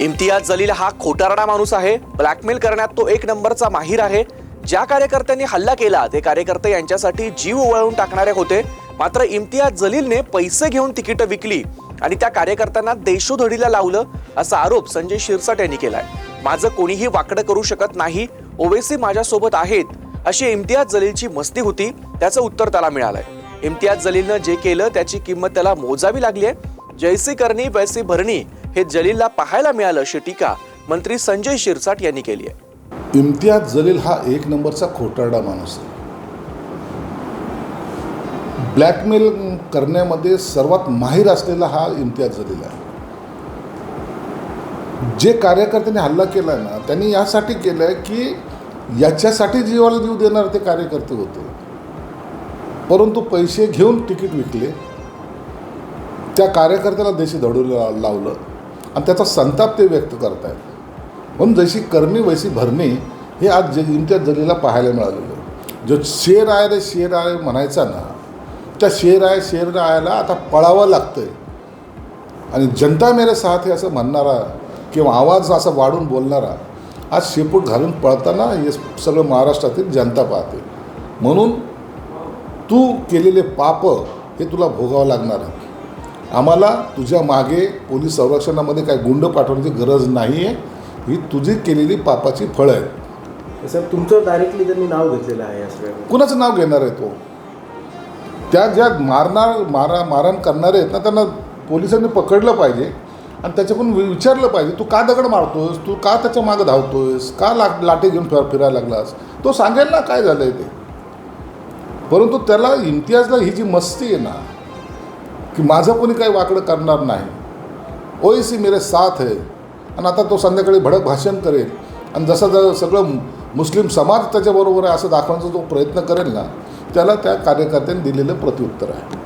इम्तियाज जलील हा खोटारडा माणूस आहे. ब्लॅकमेल करण्यात तो एक नंबरचा माहीर आहे. ज्या कार्यकर्त्यांनी हल्ला केला ते कार्यकर्ते यांच्यासाठी जीव ओवाळून टाकणारे होते. मात्र इम्तियाज जलीलने पैसे घेऊन तिकीटं विकली आणि त्या कार्यकर्त्यांना देशोधडीला लावलं असा आरोप संजय शिरसाट यांनी केलाय. माझं कोणीही वाकडं करू शकत नाही. ओवेसी माझ्यासोबत आहेत अशी इम्तियाज जलीलची मस्ती होती त्याचं उत्तर त्याला मिळालंय. इम्तियाज जलीलनं जे केलं त्याची किंमत त्याला मोजावी लागली आहे जैसी करणी वैसी भरणी हे जलीलला पाहायला मिळालं अशी टीका मंत्री संजय शिरसाट यांनी केली आहे. इम्तियाज जलील हा एक नंबरचा खोटारडा माणूस आहे. ब्लॅकमेल करण्यामध्ये सर्वात माहीर असलेला हा इम्तियाज जलील आहे. जे कार्यकर्त्यांनी हल्ला केला आहे ना त्यांनी यासाठी केलं आहे की याच्यासाठी जीवाला जीव देणार ते कार्यकर्ते होते. परंतु पैसे घेऊन तिकीट विकले. त्या कार्यकर्त्याला देशी धडू लावलं. आणि त्याचा संताप ते व्यक्त करत आहेत म्हणून जशी करणी वैसी भरणी हे आज ज इम्तियाज जलीला पाहायला मिळालेलं जो शेर आहे रे शेर आहे म्हणायचा ना त्या शेर आहे शेर रायाला आता पळावं लागतं आहे आणि जनता मेरे साथ हे असं म्हणणारा किंवा आवाज असा वाढून बोलणारा आज शेपूट घालून पळताना हे सगळं महाराष्ट्रातील जनता पाहते. म्हणून तू केलेले पाप हे तुला भोगावं लागणार आहे. आम्हाला तुझ्या मागे पोलीस संरक्षणामध्ये काय गुंड पाठवण्याची गरज नाही आहे ही तुझी केलेली पापाची फळं आहेत. साहेब तुमचं डायरेक्टली त्यांनी नाव घेतलेलं आहे या सगळ्या कुणाचं नाव घेणार आहे तो? त्या ज्या मारणार मारा मारहाण करणारे आहेत ना त्यांना पोलिसांनी पकडलं पाहिजे आणि त्याच्याकडून वि- विचारलं पाहिजे तू का दगड मारतोयस? तू का त्याच्या मागं धावतोयस? का ला लाटे घेऊन फिर फिरायला लागलास? तो सांगेल ना काय झालं आहे ते. परंतु त्याला इम्तियाजला ही जी मस्ती आहे ना की माझं कोणी काही वाकडं करणार नाही. ओएसी मेरे साथ आहे आणि आता तो संध्याकाळी भडक भाषण करेल. आणि जसं जर सगळं मुस्लिम समाज त्याच्याबरोबर आहे असं दाखवण्याचा जो प्रयत्न करेल ना त्याला त्या कार्यकर्त्यांनी दिलेलं प्रत्युत्तर आहे.